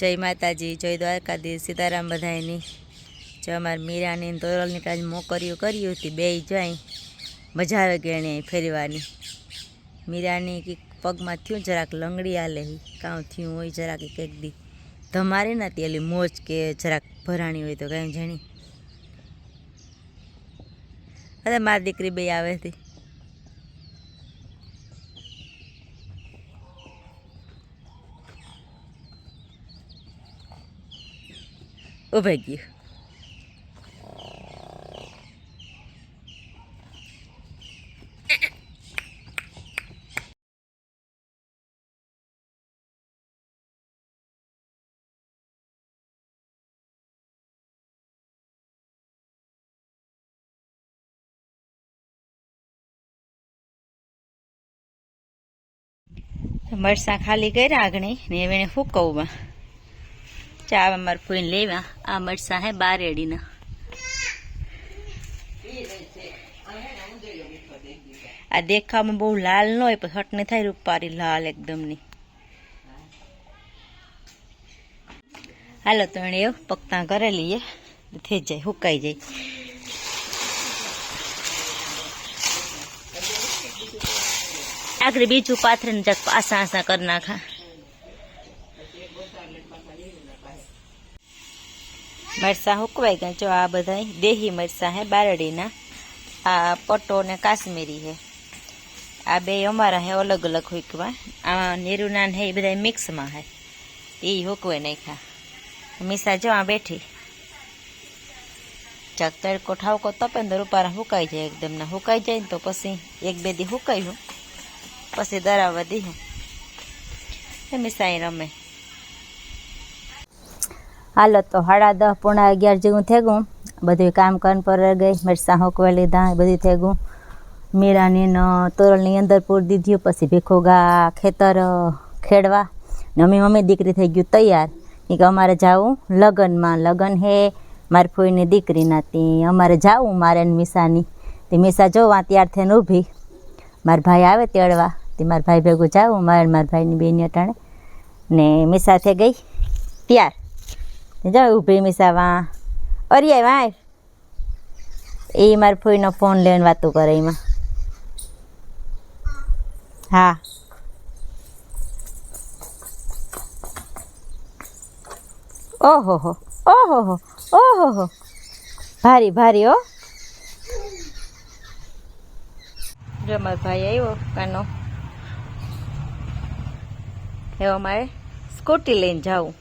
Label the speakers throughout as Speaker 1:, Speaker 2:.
Speaker 1: જય માતાજી, જય દ્વારકાધીશ, સીતારામ બધાયની. જો અમારે મીરાની તોરલની કાજ મોકરીઓ કર્યું હતી બે જાય. મજા આવે ગેણે ફેરવાની. મીરાની કંઈક પગમાં થયું જરાક લંગડી આલે કાં થયું હોય જરાક કંઈક દી. ધમારી નથી એલી મોજ કે જરાક ભરાણી હોય તો કાંઈ જાણી. અરે મારી દીકરી બે આવે હતી ગયું મરસાં ખાલી કર્યા આગણી ને હવે એને ફૂકવમાં ચા અમારે ફોઈને લેવા આ મરસાં હે બારેડીના આ દેખાવામાં બહુ લાલ ન હોય પણ હટને થાય રૂપારી લાલ એકદમની હાલો તો એને એવું પકતા કરી લઈએ થઈ જાય હુકાઈ જાય આખરી બીજું પાથરીને જક આસા આસા કરી નાખા મરસા હુકવાઈ ગયા. જો આ બધા દેહી મરસા હે, બારડીના. આ પટ્ટો ને કાશ્મીરી હે. આ બે અમારા હે અલગ અલગ હુકવા. આ નેરુના હે, એ બધા મિક્સમાં હે. એ હુકવાઈ નાખ્યા. મીસા જો આ બેઠી. ચાક તડકો ઠાવકો તપે ને તો રૂપારા હુકાઈ જાય એકદમ. ના હુકાઈ જાય ને તો પછી એક બે દી હુકાયું પછી દરાવવા દીધું એ મીસાઈ રમે. હાલો તો સાડા દસ, પોણા અગિયાર જેવું થઈ ગયું બધું કામ કાન પર ગઈ. મરસાં હોકવા લીધા બધું થઈ ગયું મીરાની તોરણની અંદર પૂર દીધી પછી ભીખોગા ખેતર ખેડવા. ને અમે મમ્મી દીકરી થઈ ગયું તૈયાર. કે અમારે જવું લગ્નમાં. લગ્ન હે, મારી ફોઈની દીકરીના ત્યાં અમારે જવું મારે મીસાની. તે મિસા જોવા ત્યાર થઈને ઊભી. મારા ભાઈ આવે તેડવા. તે મારા ભાઈ ભેગું જાવું. મારે મારા ભાઈની બેની અટાણે. ને મીસા થઈ ગઈ. ત્યાર. જાઓ ઊભી મીસાવા અરિયા વાય. એ મારા ફોઈનો ફોન લઈને વાતો કરે એમાં. હા. ઓહો હો. ઓહો હો. ઓહો હો. ભારી ભારી હો. જો મારો ભાઈ આવ્યો કાનો. હવે મારે સ્કૂટી લઈને જાવું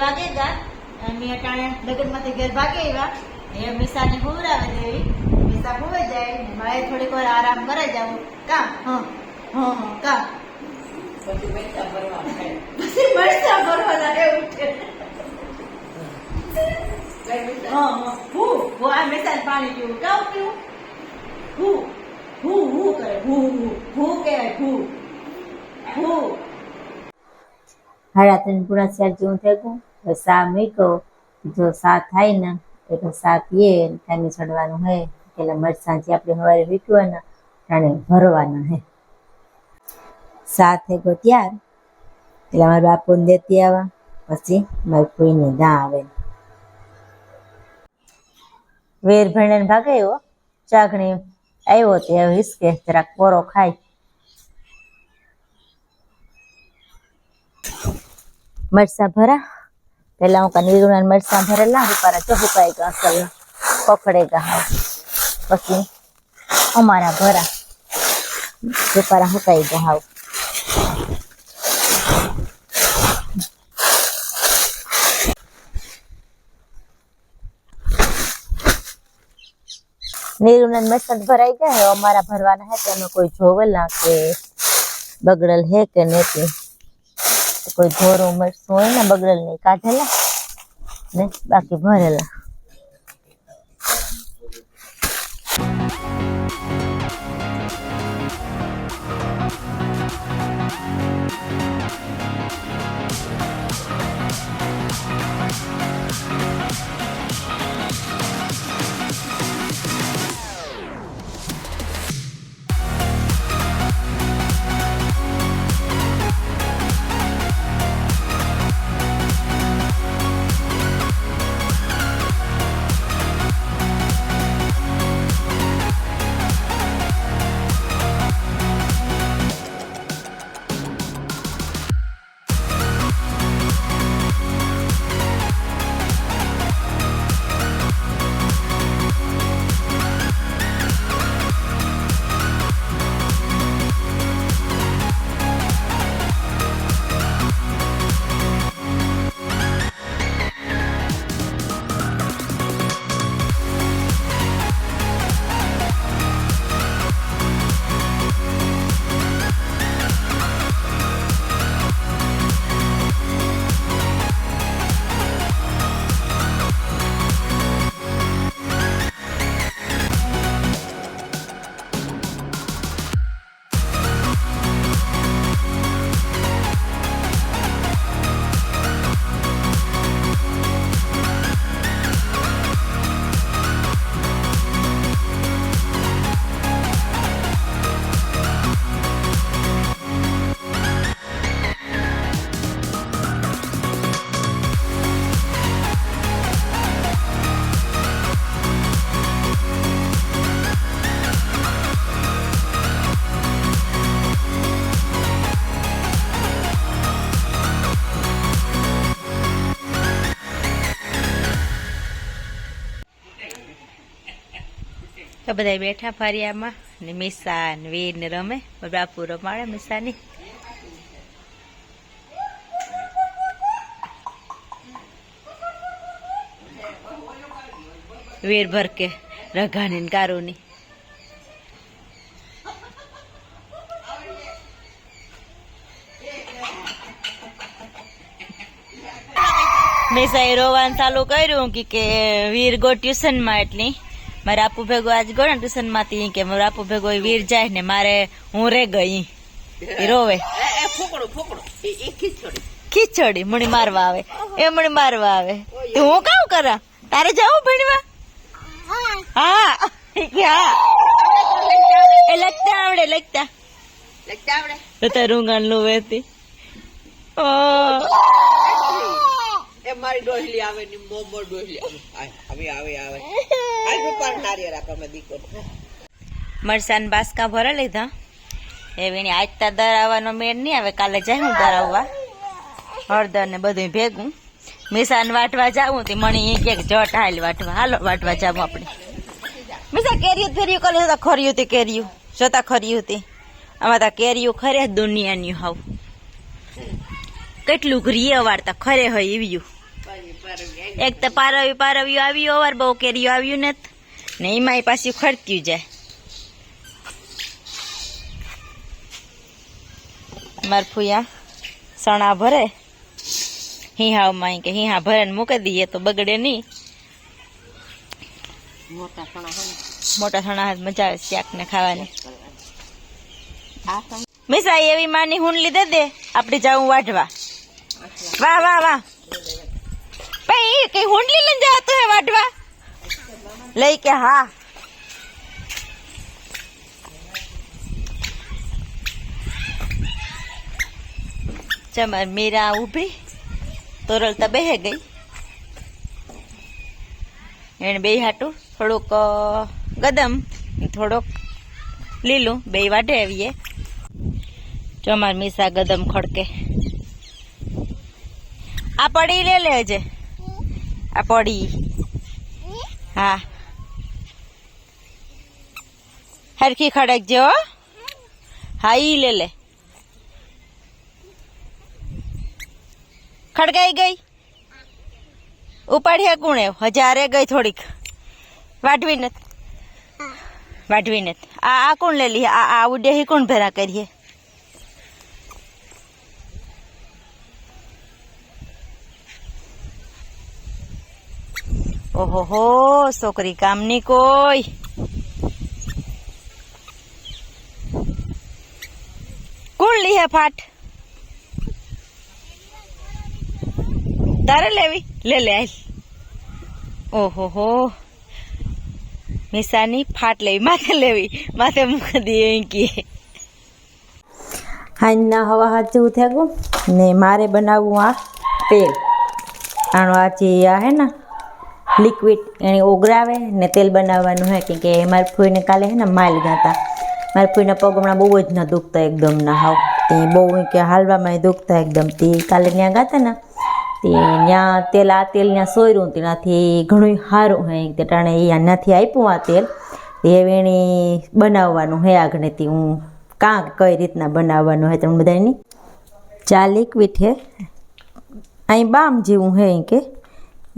Speaker 1: વાગે ગા અને અટાણે લગ્નમાંથી ઘેર ભાગે આવ્યા. એ મીસાને હુવરાવે દેવી મીસા હુવે જાય. મારે થોડીક વાર આરામ કરે જાવ કા? હા હા કા?
Speaker 2: પછી મરચા
Speaker 1: પછી ભરવાના એવું છે.
Speaker 2: કઈ
Speaker 1: હા હા. હું? હું આ મીસાને પાણી પીવું? કાઉ પીવું? હું? હું હું કરે? હું હું હું કહેવાય? હું? હું? હાડા ત્રણ પૂરા ચાર જેવું થઈ ગયું? તો સા મૂક્યો? જો સા થાય ને એટલે સા પીએ ટાઈમે ચડવાનું હે. એટલે મરસાંથી આપણે સવારે વીટવાના ટાણે ભરવાના હે. સા થઈ ત્યાર. એટલે મારા બાપુને દેતી આવા. પછી મારી કોઈને ના આવે. વેર ભણીને ભાગાયો ચાકણી આવ્યો તે હિસકે, જરાક કોરો ખાય. મરસા ભરા. પેલા હું કનીરુના મરસા ભરેલા રૂપારા જો હુકાઈ ગયા, અસલ પકડે ગયા પછી અમારા ભરા રૂપારા હુકાઈ ગયા હાવ. નીરુના મરસા ભરાઈ ગયા હે, અમારા ભરવાના હે તેમાં કોઈ જોવેલા કે બગડેલ હે કે નથી. કોઈ ઢોરો મરસું હોય ને બગડેલ નહીં કાઢેલા. ને બાકી ભરેલા. બધા બેઠા ફરિયામાં. ને મીસા ને વીર ને રમે. બાપુ રમાડે મિસાની. વીર ભર કે રઘાની ને કારુની મિસાએ રોવાનું ચાલુ કર્યું કે વીર ગો ટ્યુશનમાં એટલી. મારે આપુ ભેગો આજ ગયો ને ટ્યુશનમાંથી કે મારે આપુ ભેગો વીર જાય ને મારે હું રે ગઈ. રોવે.
Speaker 2: ખીચડી.
Speaker 1: મણી મારવા આવે. એ મણી મારવા આવે. તો હું કામ કરા? તારે જાવું ભણવા? હા. એ લખતા આવડે લખતા.
Speaker 2: લખતા આવડે?
Speaker 1: તો તારું નું વેતી ઓ.
Speaker 2: એ મારી ડોહલી આવે ને મોમો ડોહલી આવે. આવે આવે આવે. આય રૂપાર નારિયેળ આપે, અમે દીકો
Speaker 1: મરસાન બાસકા ભરા લીધા. એ વીણી આજ તાર દરાવવાનો મેળ નહીં આવે, કાલે જાય હું દરાવવા. હળદર ને બધું ભેગું. મિસાન વાટવા જાવું તે મણી એક એક જટ હાલ વાટવા. હાલો, વાટવા જાવું આપણે. મિસા કેરીયું ફેર્યું કરે જોતા ખર્યું તે કેરીયું જોતા ખર્યું તે. આમાં તા કેરીયું ખરે, દુનિયાની હાવ. કેટલું ઘરીએ વાળતા ખરે હોય એવ્યું. એક તો પારવ્યું પારવ્યું આવ્યું અવાર બહુ કેરીયું આવ્યું ને ને એમાંય પાછું ખર્ચ્યું જાય. માર ફૂયા સણા ભરે. હિહાવમાં કે હિહા ભરે ને મૂકી દઈએ તો બગડે નહીં.
Speaker 2: મોટા સણા
Speaker 1: હાથ મજા આવે શાક ને ખાવાની મિસા એવી માની હુંડલી દે દે. આપણે જાવું વાઢવા. વાહ વાહ વાહ. ભાઈ કઈ હુંડલી લઈને જતો હે વાઢવા લઈ કે હા. ચમર મીરા ઊભી? તોરલ તો બેહે ગઈ. એને બે હાટું થોડુંક ગદમ થોડોક લીલું બે વાઢે આવીએ. ચમાર મીસા ગદમ ખડકે. આ પડી લે લેજે આ પડી હા હરખી ખડકજે હો હા ઈ લે લે ખડકાઈ ગઈ ઉપાડી કોણે હજારે ગઈ થોડીક વાઢવી નથી વાઢવી નથી આ આ કોણ લે લી આ આ ઉડે હી કોણ ભેરા કરીએ ઓહો હો છોકરી કામની કોઈ. કોણ લી હે ફાટ? તારે લેવી? લે લે આલ ઓહો હો મિસાની ફાટ લેવી. માથે લેવી. માથે મૂકી દઈએ કે. હાંજના હવા હાથ જેવું થયા ને મારે બનાવવું આ તેલ. આનો આ જે આ હે ને લિક્વિડ એને ઓગળાવે ને તેલ બનાવવાનું હે કેમ કે મારી ફૂઈને કાલે હે ને માલ ગયા હતા. મારી ફૂઈના પગ બહુ જ ના દુખતા એકદમ ના હાવ. તે બહુ કે હાલવામાં દુખતા એકદમ. તે કાલે ત્યાં ગાતા ને, તે ત્યાં તેલ, આ તેલ ત્યાં સોયરું તેનાથી ઘણું સારું હે તે ટાણે એ ત્યાંથી આપ્યું આ તેલ. એ હવે બનાવવાનું હે આગળથી હું કાં કઈ રીતના બનાવવાનું હે તમને બધાની ચા લિક્વિડ હે. અહીં બામ જેવું હે કે.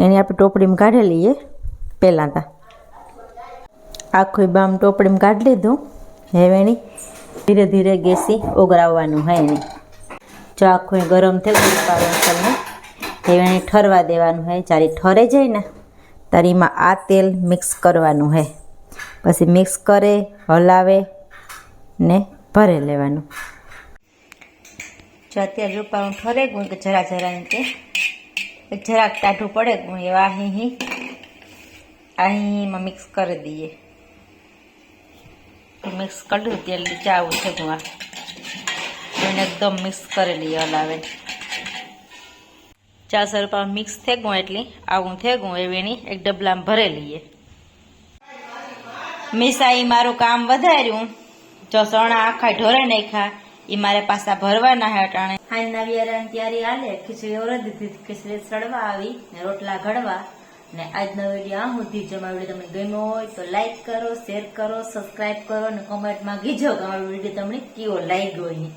Speaker 1: એની આપણે ટોપડીમાં કાઢી લઈએ પહેલાં તા. આખું બામ ટોપડીમાં કાઢી લીધું. હવે એની ધીરે ધીરે ગેસી ઓગળાવવાનું હોય એને. જો આખું ગરમ થઈ ગયું પાવડરને હવે એને ઠરવા દેવાનું હોય જ્યારે ઠરે જાય ને, ત્યારે એમાં આ તેલ મિક્સ કરવાનું હોય પછી મિક્સ કરે, હલાવે ને ભરે લેવાનું. જો અત્યારે રૂપાળું ઠરે ગયું કે જરા જરા એમ કે જરાક ટાઢું પડે એવા અહીં અહીં અહીંમાં મિક્સ કરી દઈએ. મિક્સ કર્યું તેલ ચાવું છે એને એકદમ મિક્સ કરી લઈએ હલાવે. ચા રૂપિયા મિક્સ થઈ ગયું એટલે. આવું થઈ ગયું એવી એક ડબલામાં ભરી લઈએ મિસાઈ મારું કામ વધાર્યું. જો સણા આખા ઢોરે નાખ્યા. એ મારે પાછા ભરવાના હે અટાણે. હાંજના વિયારાની તૈયારી આલે ખીચડી ઓર દીધી ખીચડી સડવા આવી ને રોટલા ઘડવા ને આજનો વીડિયો આ સુધી જો મારો વીડિયો તમને ગમ્યો હોય તો લાઈક કરો શેર કરો સબસ્ક્રાઇબ કરો અને કોમેન્ટમાં ગીજો કે મારો વીડિયો તમને કેવો લાગ્યો હોય